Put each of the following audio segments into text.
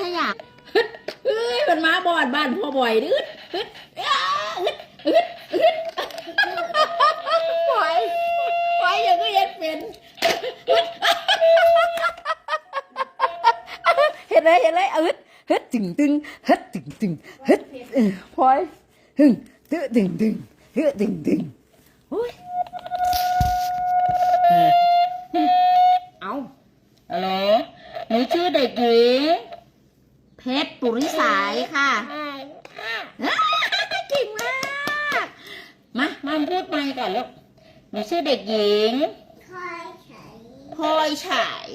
สยากเอ้ยมันมาบอดบ้านพ่อบ่อยดืดฮึดอ้าฮึดฮึดฮึดปล่อยปล่อยอย่างก็เย็นเป็นฮึดเห็นเลยเห็นเลยอาฮึดฮึดตึงตึงฮึดตึงตึงฮึดพอยฮึ่งตึงตึงตึงฮึดตึงตึงโอ้ยเออเอาฮัลโหลหนูชื่อเด็กหญิง เพชรปุริสายค่ะเก่งมากมามาพูดใหม่ก่อนลูกหนูชื่อเด็กหญิงพลอยฉาย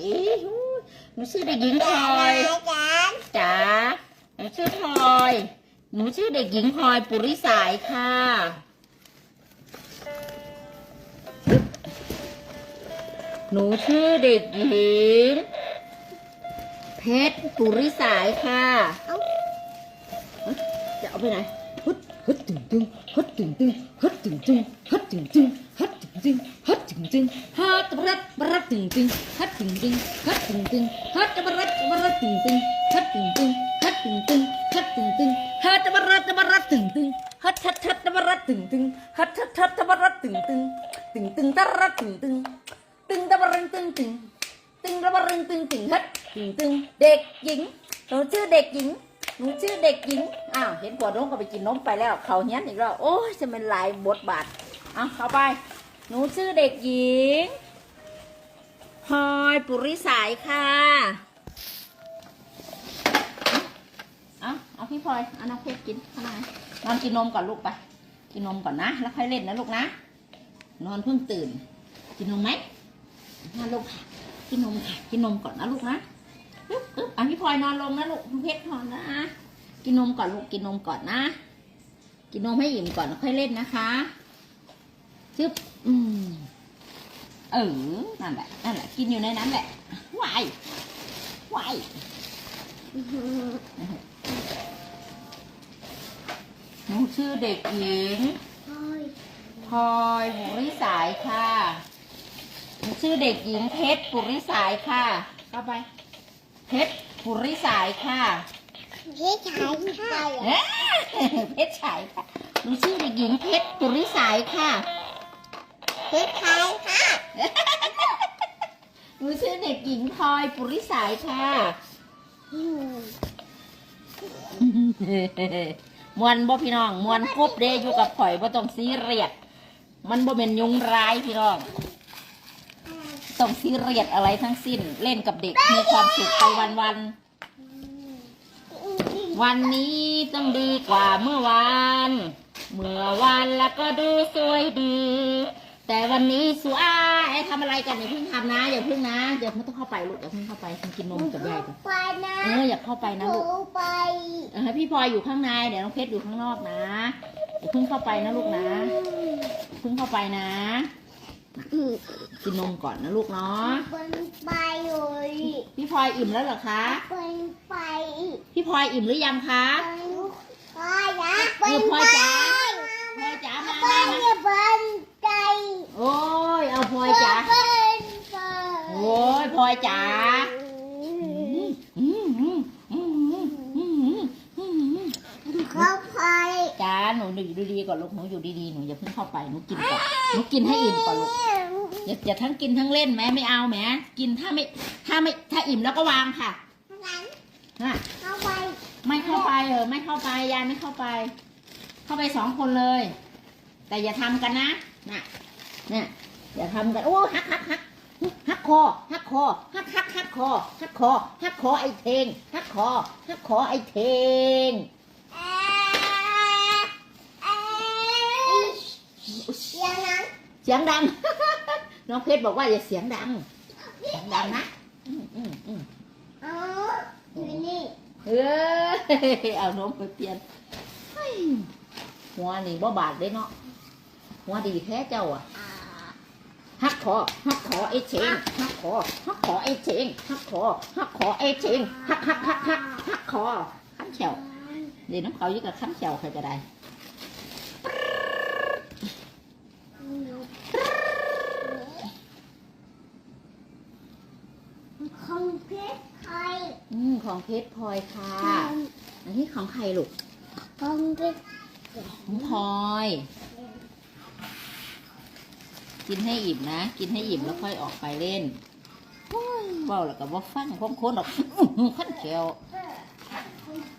หนูชื่อเด็กหญิงพลอยจ๋าหนูชื่อพลอย หนูชื่อเด็กหญิงพลอยปุริสายค่ะหนูชื่อเด็กหญิง เพชรปุริสายค่ะจะเอาไปไหนฮึดฮึดตึงตึงฮึดตึงตึงฮึดตึงตึงฮึดตึงตึงฮึดตึงตึงฮึดตึงตึงฮัดบรัดบรัดตึงตึงฮัดตึงตึงฮัดตึงตึงฮัดบรัดบรัดตึงตึงฮัดตึงตึงฮัดตึงตึงฮัดตึงตึงฮัดบรัดบรัดตึงตึงฮัดฮัดฮัดบรัดตึงตึงฮัดฮัดฮัดบรัดตึงตึงตึงตึงตะรัดตึงตึงตึงตะบรังตึงตึงตึงตะบรังตึงตึงฮัด ตึงตึงเด็กหญิงหนูชื่อเด็กหญิงหนูชื่อเด็กหญิงอ้าวเห็นปวดน้องก็ไปกินนมไปแล้วเขาเฮี้ยนอีกแล้วโอ้ยจะเป็นหลายบทบาทเอาเข้าไป หนูชื่อเด็กหญิงพลอยปุริสายค่ะเอาเอาพี่พลอยเอาน้องเพชรกินข้างในนอนกินนมก่อนลูกไปกินนมก่อนนะ แล้วค่อยเล่นนะลูกนะ นอนเพิ่งตื่น กินนมไหมนอนลูกค่ะ กินนมค่ะ กินนมก่อนนะลูกนะ อึ๊บอึ๊บอะพี่พลอยนอนลงนะลูกน้องเพชรนอนนะ กินนมก่อนลูกกินนมก่อนนะ กินนมให้อิ่มก่อนแล้วค่อยเล่นนะคะจึ๊บอืมเออนั่นแหละนั่นแหละ กินอยู่ในนั้นแหละวายวายหนูชื่อเด็กหญิงพลอยปุริสายค่ะ หนูชื่อเด็กหญิงเพชรปุริสายค่ะเข้าไป เพชรปุริสายค่ะเอ๊ะเพชรฉายค่ะหนูชื่อเด็กหญิงเพชรปุริสายค่ะหนูชื่อเด็กหญิงพลอยปุริสายค่ะมวนบ่พี่น้องมวนกบเดอยู่กับข่อยบ่ต้องซีเรียสมันบ่เป็นยุงร้ายพี่น้อง ต้องซีเรียสอะไรทั้งสิ้น เล่นกับเด็กมีความสุขไปวันวันๆวันนี้ต้องดีกว่าเมื่อวาน เมื่อวานแล้วก็ดูสวยดี แต่วันนี้สวยทำอะไรกันอย่าเพิ่งทำนะอย่าเพิ่งนะอย่าเพิ่งต้องเข้าไปลูกอย่าเพิ่งเข้าไปคุณกินนมกับยายก่อนไปนะเอออย่าเข้าไปนะลูกไปเออให้พี่พลอยอยู่ข้างในเดี๋ยวน้องเพชรอยู่ข้างนอกนะอย่าเพิ่งเข้าไปนะลูกนะเพิ่งเข้าไปนะ กินนมก่อนนะลูกเนาะเป็นไปเลยพี่พลอยอิ่มแล้วเหรอคะเป็นไปพี่พลอยอิ่มหรือยังคะเป็นไปนะเออพลอยจ๋าพลอยจ๋ามาไปมามาเป็นใจโอ้ยเอาพลอยจ๋าเป็นใจโอ้ยพลอยจ๋าอืมอืมอืมอืมอืมอืมอืม เข้าไป จ๋า หนูอยู่ดีๆก่อนลูกหนูอยู่ดีๆหนูอย่าเพิ่งเข้าไปหนูกินก่อนหนูกินให้อิ่มก่อนลูกอย่าอย่าทั้งกินทั้งเล่นแม้ไม่เอาแหมกินถ้าไม่ถ้าไม่ถ้าอิ่มแล้วก็วางค่ะนั้นน่ะเข้าไป ไม่เข้าไปเออไม่เข้าไปยายไม่เข้าไป เข้าไปสองคนเลย แต่อย่าทำกันนะน่ะเนี่ยอย่าทำกันโอ้ฮักฮักฮักฮักคอฮักคอฮักฮักฮักคอฮักคอฮักคอไอเทงฮักคอฮักคอไอเทง เอ๊ะเอ๊ะอย่างนั้น เสียงดัง น้องเพชรบอกว่าอย่าเสียงดัง เสียงดังนะอืมอืมอืมอ๋ออยู่นี่เออเอานมไปเปลี่ยนเฮ้ยหัวนี่บ่บาดเลยเนาะหัวดีแท้เจ้าอะอ่าฮักคอฮักคอไอ้เชงฮักคอฮักคอไอ้เชงฮักคอฮักคอไอ้เชงฮักฮักฮักฮักฮักคอขั้นเขียวเดี๋ยวน้ำเขาอยู่กับขั้นเขียวใครก็ได้ คอมเพลตไทย อืม ของเพชรพลอยค่ะ อันนี้ของใครลูก ของเด็กของพลอย กินให้อิ่มนะ กินให้อิ่มแล้วค่อยออกไปเล่นโอ้ยเบาแล้วก็บ่ฟังพร้อมคนหรอกอื้อหือขั้นแขวเ